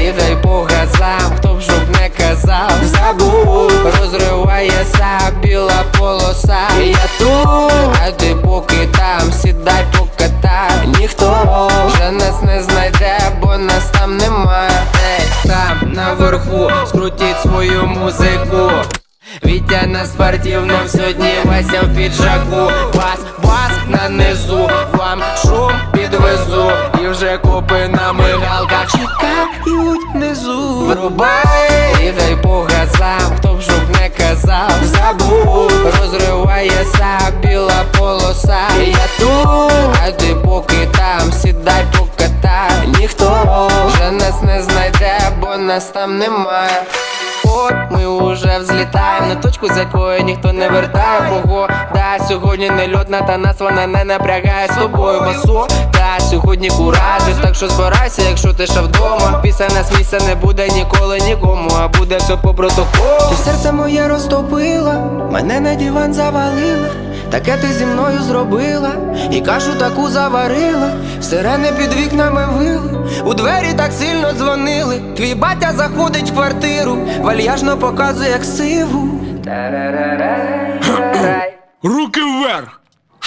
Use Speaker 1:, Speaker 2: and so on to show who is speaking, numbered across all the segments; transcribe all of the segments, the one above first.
Speaker 1: І дай по газам, хто б щоб не казав, забув, розривається біла полоса. І я тут, а ти поки там, сідай покатай. Ніхто вже нас не знайде, бо нас там немає. Ей, там наверху, скрутіть свою музику. Вітя на спортивном сьогодні Вася в піджаку Бас, бас на низу, вам шум підвезу І вже копи на мигалках чекають внизу. Врубай. Дай по газам, хто б щоб не казав. Забув, розривається біла полоса. Я тут, а ти поки там, сідай покатай. Ніхто вже нас не знайде, бо нас там немає От ми уже взлітаємо. На точку, з якої ніхто не вертає. Погода сьогодні не льотна, та нас вона не напрягає. З тобою басо Сьогодні куражиш, так що збирайся, якщо ти ще вдома Після нас місця не буде ніколи нікому, а буде все по протоколу Ти серце моє розтопила, мене на диван завалила Таке ти зі мною зробила, і кашу таку заварила, сирени під вікнами вили, у двері так сильно дзвонили. Твій батя заходить в квартиру, вальяжно показує як сиву.
Speaker 2: Руки вверх!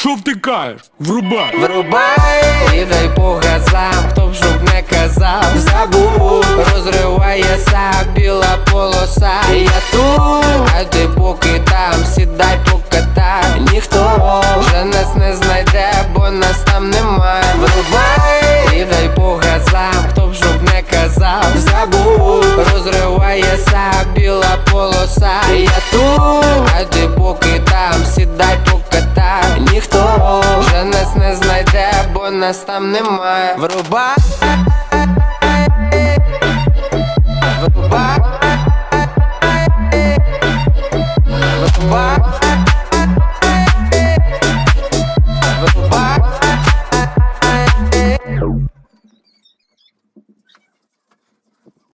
Speaker 2: Що втикаєш? Врубай!
Speaker 1: Врубай і дай по газам, хто б щоб не казав, забув, розривається біла полоса. Я тут, а ти поки там, сідай покатай. Ніхто вже нас не знайде, бо нас там немає. Врубай і дай по газам, хто б щоб не казав, забув, розривається біла полоса. Я тут, а ти поки там, сідай бо нас там немає. Врубай, врубай.